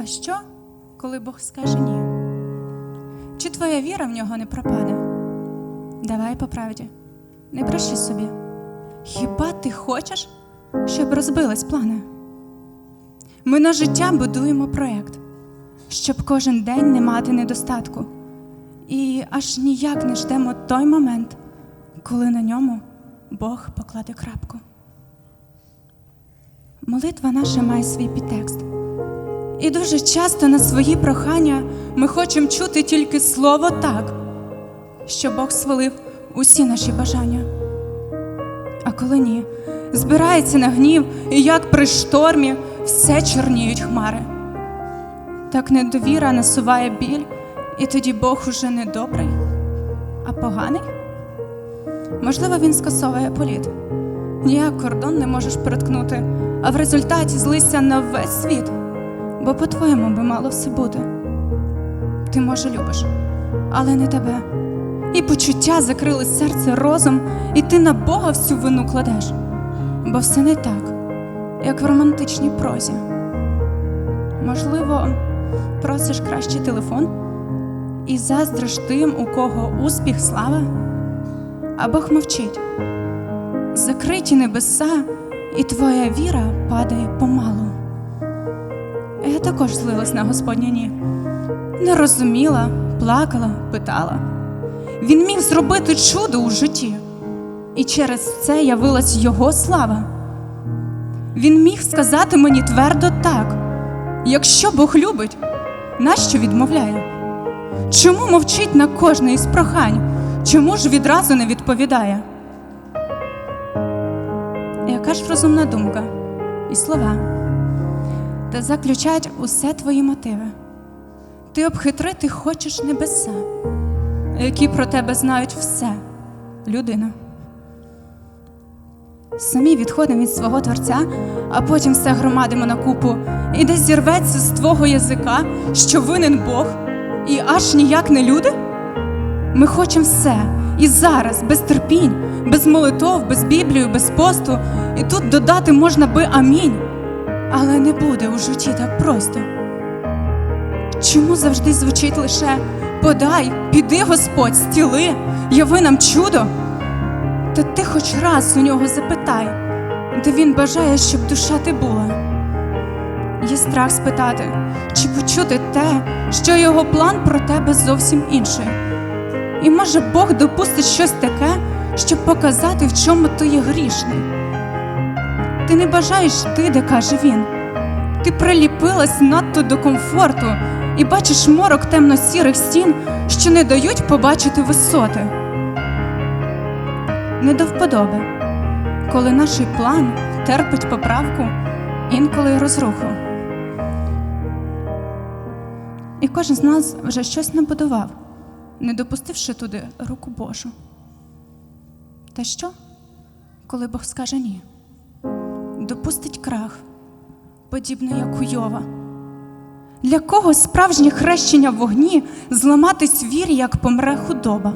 А що, коли Бог скаже ні? Чи твоя віра в нього не пропаде? Давай по правді, не бреши собі. Хіба ти хочеш, щоб розбились плани? Ми на життя будуємо проєкт, щоб кожен день не мати недостатку. І аж ніяк не ждемо той момент, коли на ньому Бог покладе крапку. Молитва наша має свій підтекст. І дуже часто на свої прохання ми хочемо чути тільки слово так, що Бог свалив усі наші бажання. А коли ні, збирається на гнів, і як при штормі все чорніють хмари. Так недовіра насуває біль, і тоді Бог уже не добрий, а поганий. Можливо, він скасовує політ. Ніяк кордон не можеш переткнути, а в результаті злися на весь світ, бо по-твоєму би мало все бути. Ти, може, любиш, але не тебе. І почуття закрили серце розум, і ти на Бога всю вину кладеш, бо все не так, як в романтичній прозі. Можливо, просиш кращий телефон і заздриш тим, у кого успіх, слава, а Бог мовчить. Закриті небеса, і твоя віра падає помалу. Я також злилась на Господня ні. Не розуміла, плакала, питала. Він міг зробити чудо у житті, і через це явилась Його слава. Він міг сказати мені твердо так: якщо Бог любить, нащо відмовляє? Чому мовчить на кожне із прохань? Чому ж відразу не відповідає? Яка ж розумна думка і слова, та заключать усе твої мотиви. Ти обхитрити хочеш небеса, які про тебе знають все, людина. Самі відходимо від свого Творця, а потім все громадимо на купу, і десь зірветься з твого язика, що винен Бог, і аж ніяк не люди. Ми хочемо все і зараз, без терпінь, без молитов, без Біблії, без посту. І тут додати можна би амінь. Але не буде у житті так просто. Чому завжди звучить лише подай, піди, Господь, стіли, яви нам чудо? Та ти хоч раз у нього запитай, де він бажає, щоб душа ти була. Є страх спитати, чи почути те, що його план про тебе зовсім інший. І може Бог допустить щось таке, щоб показати, в чому ти є грішний. Ти не бажаєш ти, де каже він. Ти приліпилась надто до комфорту і бачиш морок темно-сірих стін, що не дають побачити висоти. Не до вподоби, коли наш план терпить поправку, інколи й розруху. І кожен з нас вже щось набудував, не допустивши туди руку Божу. Та що, коли Бог скаже ні? Допустить крах, подібно як у Йова. Для когось справжнє хрещення в вогні зламатись вірі, як помре худоба.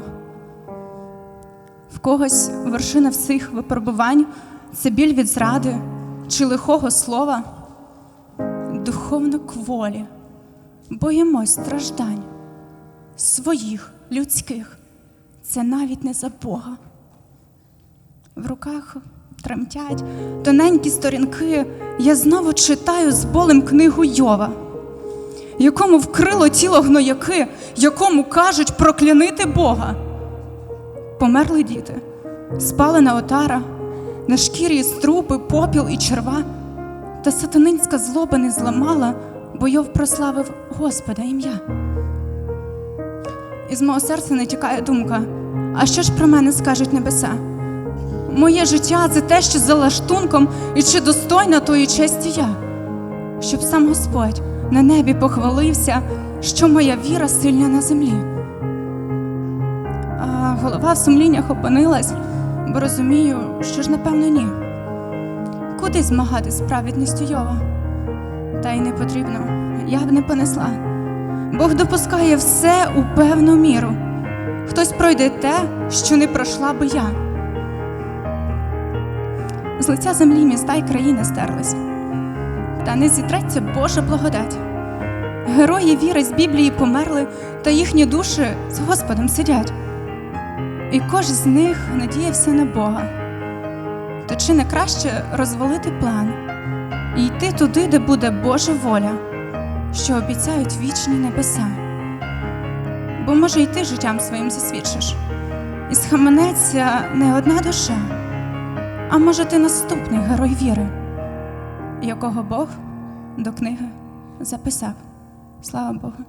В когось вершина всіх випробувань це біль від зради чи лихого слова, духовно кволі, боїмось страждань своїх людських, це навіть не за Бога. В руках тремтять тоненькі сторінки, я знову читаю з болем книгу Йова, якому вкрило тіло гнояки, якому кажуть проклянити Бога. Померли діти, спалена отара, на шкірі струпи, попіл і черва, та сатанинська злоба не зламала, бо Йов прославив Господа ім'я. Із мого серця не тікає думка, а що ж про мене скажуть небеса? Моє життя це те, що за лаштунком, і чи достойна тої честі я, щоб сам Господь на небі похвалився, що моя віра сильна на землі. А голова в сумліннях опинилась, бо розумію, що ж напевно ні. Куди змагати з праведністю Йова? Та й не потрібно, я б не понесла. Бог допускає все у певну міру. Хтось пройде те, що не пройшла би я. З лиця землі міста й країни стерлись, та не зітреться Божа благодать. Герої віри з Біблії померли, та їхні душі з Господом сидять. І кожен з них надіявся на Бога. То чи не краще розвалити план і йти туди, де буде Божа воля, що обіцяють вічні небеса? Бо може й ти життям своїм засвідчиш, і схаменеться не одна душа, а може ти наступний герой віри, якого Бог до книги записав. Слава Богу.